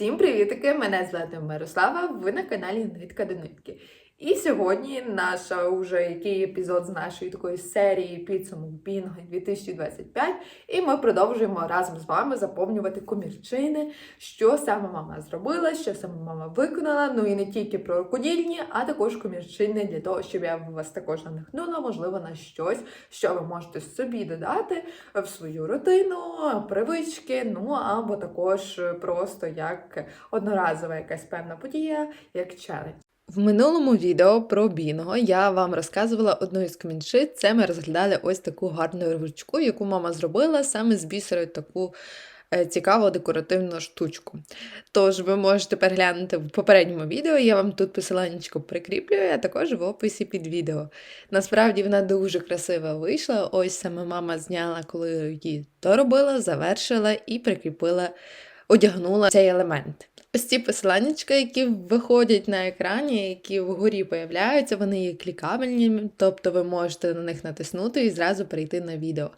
Всім привітики! Мене звати Мирослава. Ви на каналі Нитка до нитки. І сьогодні наша уже який епізод з нашої такої серії підсумок Бінго 2025. І ми продовжуємо разом з вами заповнювати комірчини, що саме мама зробила, що саме мама виконала. Ну і не тільки про рукодільні, а також комірчини для того, щоб я вас також надихнула, можливо, на щось, що ви можете собі додати в свою рутину, привички, ну або також просто як одноразова якась певна подія, як челендж. В минулому відео про Бінго я вам розказувала одну із коміншит. Це ми розглядали ось таку гарну ручку, яку мама зробила саме з бісеру таку е, цікаву декоративну штучку. Тож ви можете переглянути в попередньому відео, я вам тут посиланнячко прикріплюю, а також в описі під відео. Насправді вона дуже красива вийшла. Ось саме мама зняла, коли її доробила, завершила і прикріпила, одягнула цей елемент. Ось ці посиланнячка, які виходять на екрані, які вгорі появляються, вони є клікабельні, тобто ви можете на них натиснути і зразу перейти на відео.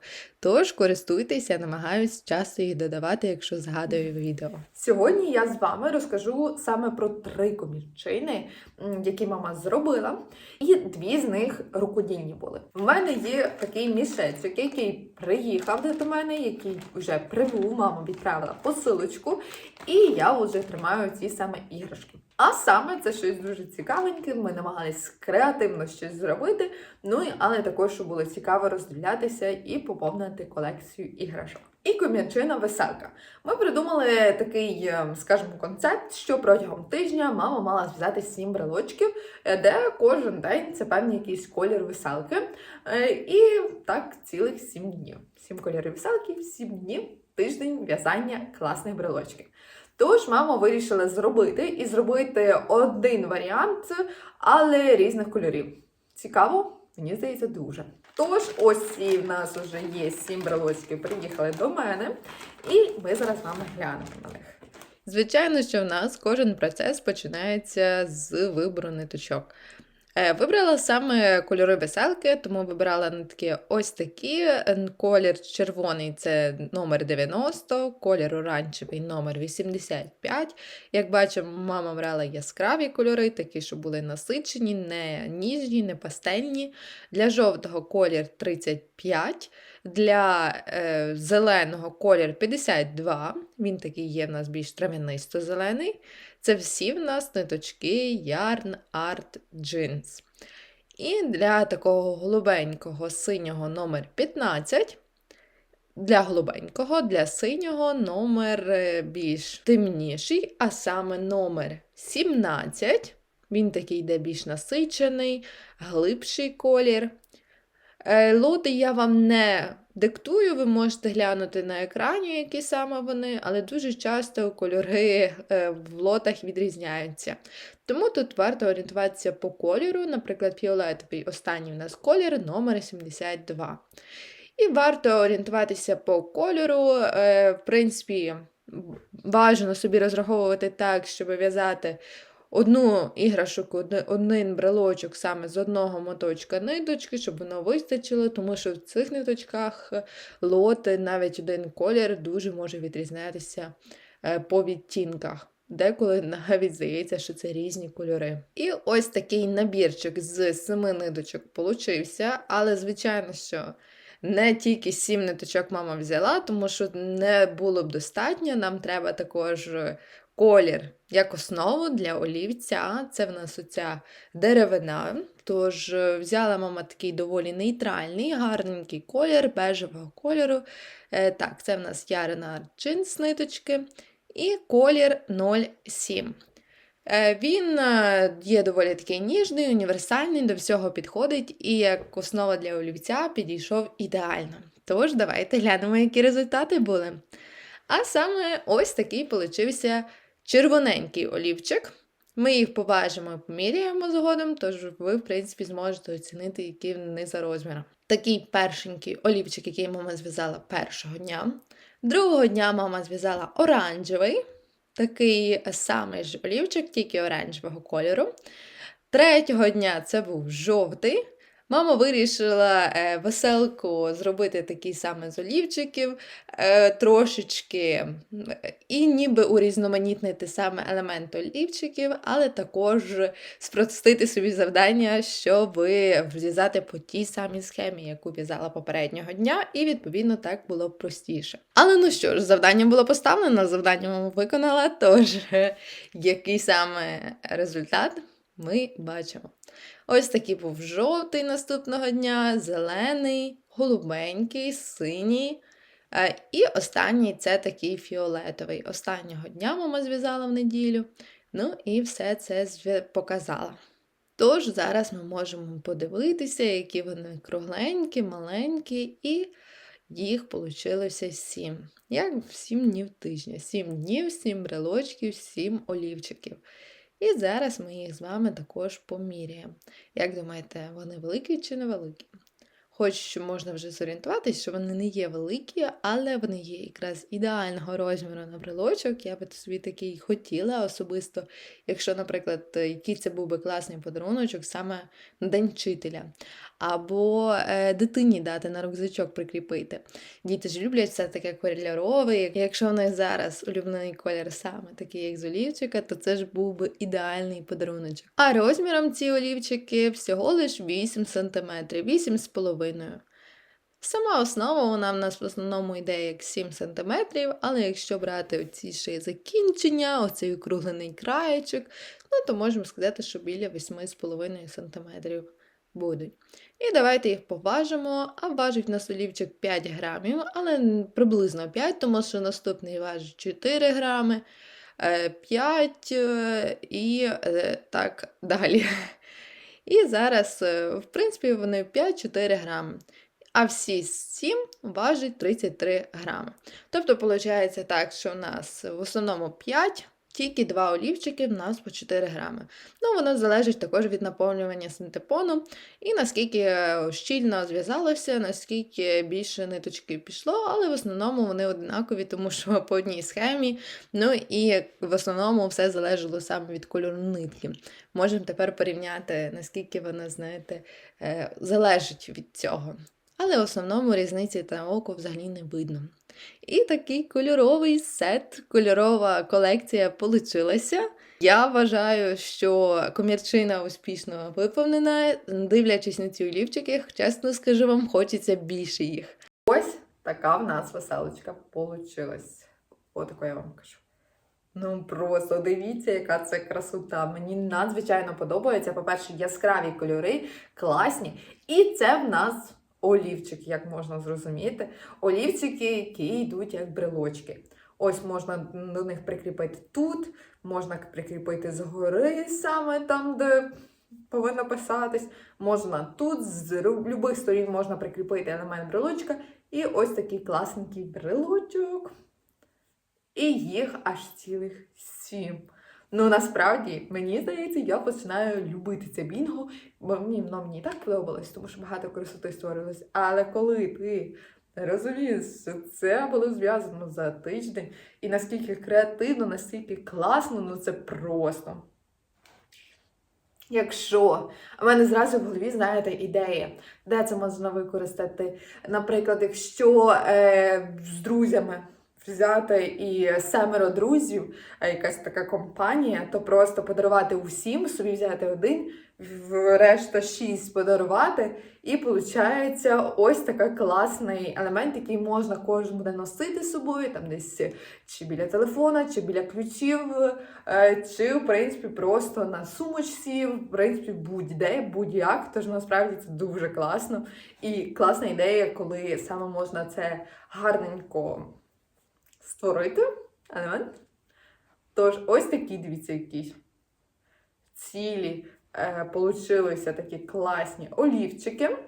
Тож користуйтеся, намагаюсь часто їх додавати, якщо згадую відео. Сьогодні я з вами розкажу саме про три комірчини, які мама зробила, і дві з них рукодільні були. У мене є такий мішечок, який приїхав до мене, який вже прибув, мама відправила посилочку, і я вже тримаю ці саме іграшки. А саме це щось дуже цікавеньке. Ми намагались креативно щось зробити. Ну і але також було цікаво роздивлятися і поповнити колекцію іграшок. І ком'ячина веселка. Ми придумали такий, е, скажімо, концепт, що протягом тижня мама мала зв'язати сім брелочків, е, де кожен день це певний якийсь колір веселки. Е, І так цілих сім днів. Сім кольорів веселки, сім днів, тиждень в'язання класних брелочків. Тож мама вирішила зробити і зробити один варіант, але різних кольорів. Цікаво? Мені здається, дуже. Тож, ось і в нас вже є сім брелочків, приїхали до мене, і ми зараз з вами глянемо на них. Звичайно, що в нас кожен процес починається з вибору ниточок. Е, Вибрала саме кольори веселки, тому вибирала нитки ось такі. Колір червоний це номер 90, колір оранжевий номер 85. Як бачимо, мама брала яскраві кольори, такі, що були насичені, не ніжні, не пастельні. Для жовтого колір 35, для е, зеленого колір 52. Він такий є в нас більш трав'янисто-зелений. Це всі в нас ниточки Yarn Art Jeans. І для такого голубенького синього номер 15. Для голубенького, для синього номер е, більш темніший, а саме номер 17. Він такий йде більш насичений, глибший колір. Е, Лоти я вам не диктую, ви можете глянути на екрані, які саме вони, але дуже часто кольори е, в лотах відрізняються. Тому тут варто орієнтуватися по кольору, наприклад, фіолетовий останній у нас колір номер 72. І варто орієнтуватися по кольору. е, В принципі, бажано собі розраховувати так, щоб в'язати одну іграшку, один брелочок саме з одного моточка ниточки, щоб воно вистачило, тому що в цих ниточках лоти, навіть один колір, дуже може відрізнятися е, по відтінках. Деколи навіть здається, що це різні кольори. І ось такий набірчик з семи ниточок получився, але звичайно, що не тільки сім ниточок мама взяла, тому що не було б достатньо. Нам треба також колір як основу для олівця. Це в нас оця деревина. Тож е, взяла мама такий доволі нейтральний, гарненький колір, бежевого кольору. Е, Так, це в нас Ярина джинс ниточки. І колір 07. Е, Він є доволі такий ніжний, універсальний, до всього підходить, і як основа для олівця підійшов ідеально. Тож, давайте глянемо, які результати були. А саме ось такий получився червоненький олівчик. Ми їх поважимо і поміряємо згодом, тож ви, в принципі, зможете оцінити, які вони за розміром. Такий першенький олівчик, який мама зв'язала першого дня. Другого дня мама зв'язала оранжевий, такий самий ж олівчик, тільки оранжевого кольору. Третього дня це був жовтий, Мама вирішила е, веселку зробити такий саме з олівчиків, е, трошечки, і ніби урізноманітнити саме елемент олівчиків, але також спростити собі завдання, щоб в'язати по тій самій схемі, яку в'язала попереднього дня, і відповідно так було б простіше. Але ну що ж, завдання було поставлено, завдання мама виконала, тож який саме результат ми бачимо. Ось такий був жовтий наступного дня, зелений, голубенький, синій. Е, І останній це такий фіолетовий. Останнього дня мама зв'язала в неділю. Ну і все це показала. Тож зараз ми можемо подивитися, які вони кругленькі, маленькі, і їх вийшло сім. Як сім днів тижня. Сім днів, сім брелочків, сім олівчиків. І зараз ми їх з вами також поміряємо. Як думаєте, вони великі чи невеликі? Хоч можна вже зорієнтуватися, що вони не є великі, але вони є якраз ідеального розміру на брелочок. Я би собі такий хотіла особисто, якщо, наприклад, який це був би класний подаруночок саме на День вчителя. Або е, дитині дати на рюкзачок прикріпити. Діти ж люблять все таке кольорове. Якщо в них зараз улюблений колір саме такий, як з олівчика, то це ж був би ідеальний подаруночок. А розміром ці олівчики всього лиш 8 см, 8,5 Сама основа вона в нас в основному йде як 7 см, але якщо брати оці ще закінчення, оцей округлений краєчок, ну то можемо сказати, що біля 8,5 см будуть. І давайте їх поважимо, а важить на олівчик 5 грамів, але приблизно 5, тому що наступний важить 4 грами, 5 і е, так далі. І зараз, е, в принципі, вони 5-4 грами. А всі 7 важать 33 грами. Тобто, виходить так, що у нас в основному 5, тільки 2 олівчики в нас по 4 грами. Ну, воно залежить також від наповнювання синтепону і наскільки е, щільно зв'язалося, наскільки більше ниточки пішло, але в основному вони однакові, тому що по одній схемі. Ну і в основному все залежало саме від кольору нитки. Можемо тепер порівняти, наскільки вона, знаєте, е, залежить від цього. Але в основному різниці та око взагалі не видно. І такий кольоровий сет, кольорова колекція получилася. Я вважаю, що комірчина успішно виповнена. Дивлячись на ці олівчики, чесно скажу вам, хочеться більше їх. Ось така в нас веселочка получилась. Отако я вам кажу. Ну просто дивіться, яка це красота. Мені надзвичайно подобається. По-перше, яскраві кольори, класні. І це в нас олівчик, як можна зрозуміти. Олівчики, які йдуть як брелочки. Ось можна до них прикріпити тут, можна прикріпити згори, саме там, де повинно писатись. Можна тут, з будь-яких сторін можна прикріпити елемент брелочка. І ось такий класненький брелочок. І їх аж цілих сім. Ну насправді, мені здається, я починаю любити це бінго, бо мені, воно мені і так подобалось, тому що багато красоти створилось. Але коли ти розумієш, що це було зв'язано за тиждень, і наскільки креативно, наскільки класно, ну це просто. Якщо у мене зразу в голові, знаєте, ідея, де це можна використати. Наприклад, якщо е, з друзями взяти і семеро друзів, а якась така компанія, то просто подарувати усім, собі взяти один, решта шість подарувати. І виходить ось такий класний елемент, який можна кожен буде носити з собою, там десь чи біля телефона, чи біля ключів, е, чи, в принципі, просто на сумочці, в принципі, будь-де, будь-як. Тож насправді це дуже класно. І класна ідея, коли саме можна це гарненько створити елемент. Тож, ось такі, дивіться, якісь цілі е, получилися такі класні олівчики.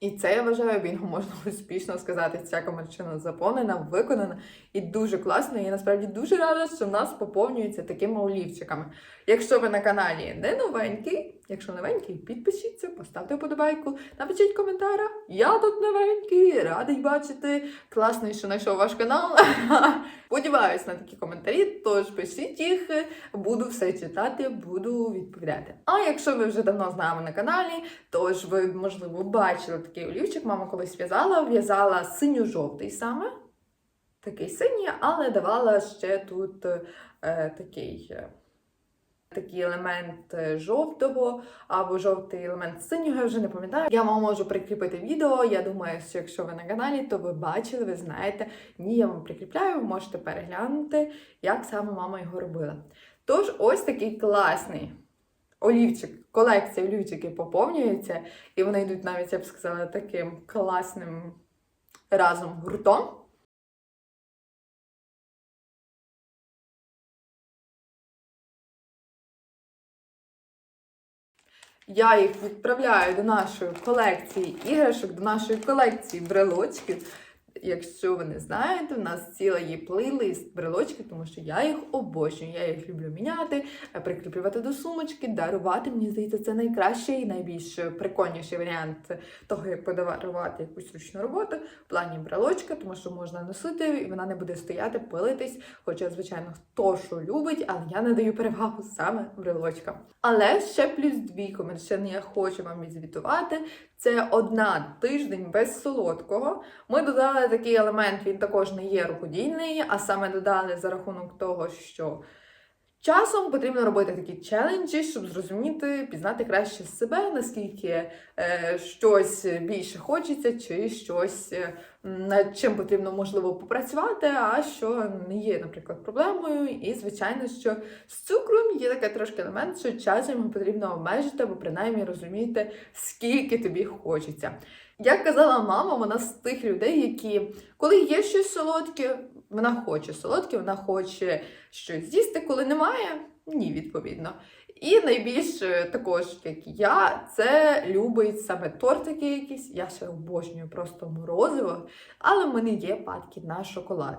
І це я вважаю, бінго можна успішно сказати. Ця комерчина заповнена, виконана і дуже класно. Я насправді дуже рада, що в нас поповнюється такими олівчиками. Якщо ви на каналі не новенький, якщо новенький, підпишіться, поставте вподобайку, напишіть коментар. Я тут новенький, радий бачити. Класно, що знайшов ваш канал. Сподіваюсь на такі коментарі, тож пишіть їх, буду все читати, буду відповідати. А якщо ви вже давно з нами на каналі, тож ви, можливо, бачили такий олівчик, мама колись в'язала, в'язала синьо-жовтий саме. Такий синій, але давала ще тут е, такий. е, Такий елемент е, жовтого або жовтий елемент синього, я вже не пам'ятаю. Я вам можу прикріпити відео. Я думаю, що якщо ви на каналі, то ви бачили, ви знаєте. Ні, я вам прикріпляю, ви можете переглянути, як саме мама його робила. Тож, ось такий класний олівчик, колекція олівчиків поповнюється, і вони йдуть навіть, я б сказала, таким класним разом гуртом. Я їх відправляю до нашої колекції іграшок, до нашої колекції брелочків. Якщо ви не знаєте, у нас ціла є плейлист брелочків, тому що я їх обожнюю. Я їх люблю міняти, е, прикріплювати до сумочки, дарувати. Мені здається, це найкращий і найбільш прикольніший варіант того, як подарувати якусь ручну роботу в плані брелочка, тому що можна носити, і вона не буде стояти, пилитись. Хоча, звичайно, хто що любить, але я надаю перевагу саме брелочкам. Але ще плюс дві комерчини я хочу вам відзвітувати. Це одна тиждень без солодкого. Ми додали такий елемент, він також не є рукодільний, а саме додали за рахунок того, що часом потрібно робити такі челенджі, щоб зрозуміти, пізнати краще себе, наскільки е, щось більше хочеться, чи щось е, над чим потрібно можливо попрацювати, а що не є, наприклад, проблемою. І звичайно, що з цукром є такий трошки елемент, що часом потрібно обмежити, або принаймні розуміти, скільки тобі хочеться. Як казала мама, вона з тих людей, які, коли є щось солодке, вона хоче солодке, вона хоче щось з'їсти, коли немає, ні, відповідно. І найбільш е, також, як я, це любить саме тортики якісь. Я ще обожнюю просто морозиво, але в мене є падки на шоколад.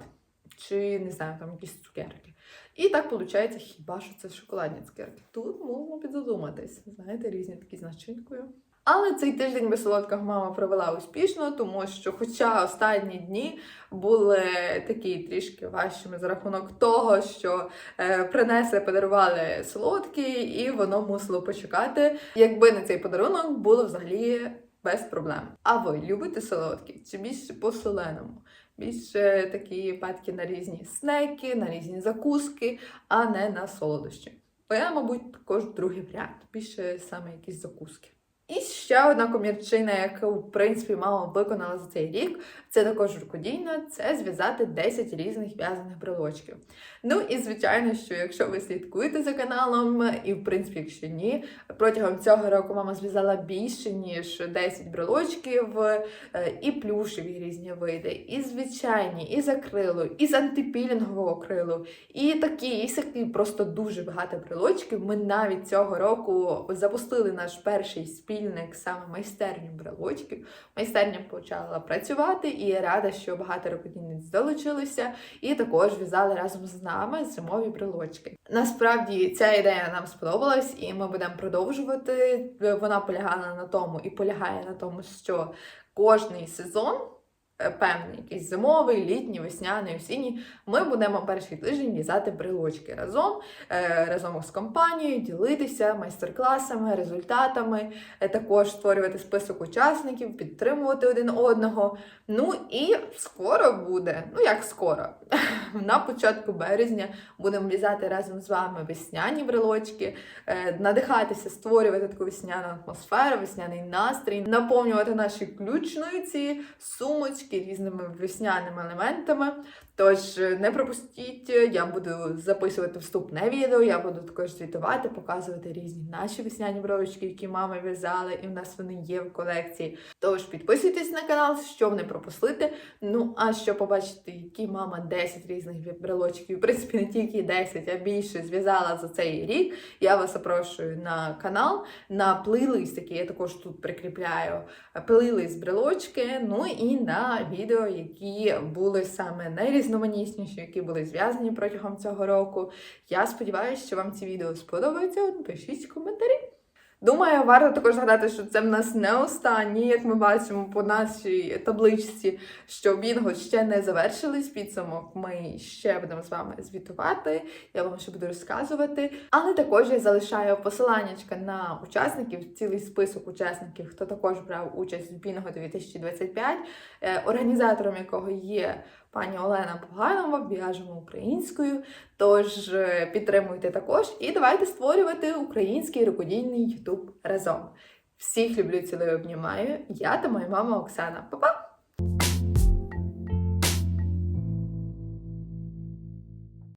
Чи не знаю, там якісь цукерки. І так виходить, хіба що це шоколадні цукерки. Тут можемо підзадуматись, знаєте, різні такі з начинкою. Але цей тиждень без солодкого мама провела успішно, тому що, хоча останні дні були такі трішки важчими за рахунок того, що е, принесли, подарували солодкі, і воно мусило почекати. Якби не цей подарунок, було взагалі без проблем. А ви любите солодкі чи більше по соленому? Більше такі падки на різні снеки, на різні закуски, а не на солодощі. Бо я, мабуть, також другий варіант, більше саме якісь закуски. І ще одна комірчина, яку, в принципі, мама виконала за цей рік, це також рукодійна, це зв'язати 10 різних в'язаних брелочків. Ну і звичайно, що якщо ви слідкуєте за каналом, і в принципі, якщо ні, протягом цього року мама зв'язала більше, ніж 10 брелочків, е, і плюшеві різні види, і звичайні, і з акрилу, і з антипілінгового акрилу, і такі, і сякі, просто дуже багато брелочків. Ми навіть цього року запустили наш перший спільник саме майстерню брелочків. Майстерня почала працювати, і я рада, що багато рукодільниць долучилися і також в'язали разом з нами зимові брелочки. Насправді ця ідея нам сподобалась, і ми будемо продовжувати. Вона полягала на тому і полягає на тому, що кожний сезон. Е, Певний якийсь зимовий, літній, весняний, осінній. Ми будемо перший тиждень в'язати брелочки разом, е, разом з компанією, ділитися майстер-класами, результатами, е, також створювати список учасників, підтримувати один одного. Ну і скоро буде, ну як скоро, на початку березня будемо в'язати разом з вами весняні брелочки, надихатися, створювати таку весняну атмосферу, весняний настрій, наповнювати наші ключниці, сумочки, брелочки різними весняними елементами. Тож е, не пропустіть, я буду записувати вступне відео, я буду також звітувати, показувати різні наші весняні брелочки, які мами в'язали, і в нас вони є в колекції. Тож підписуйтесь на канал, щоб не пропустити. Ну а щоб побачити, які мама 10 різних брелочків, в принципі, не тільки 10, а більше зв'язала за цей рік. Я вас запрошую на канал, на плейлист, який я також тут прикріпляю. Плейлист брелочки, ну і на відео, які були саме найрізноманітніші, які були зв'язані протягом цього року. Я сподіваюся, що вам ці відео сподобаються. Пишіть коментарі. Думаю, варто також згадати, що це в нас не останні, як ми бачимо по нашій табличці, що Бінго ще не завершились підсумок. Ми ще будемо з вами звітувати, я вам ще буду розказувати. Але також я залишаю посилання на учасників, цілий список учасників, хто також брав участь в Бінго 2025, е, організатором якого є пані Олена Поганова, в'яжемо українською. Тож е, підтримуйте також і давайте створювати український рукодільний Ютуб разом. Всіх люблю, цілую, обнімаю. Я та моя мама Оксана. Па-па!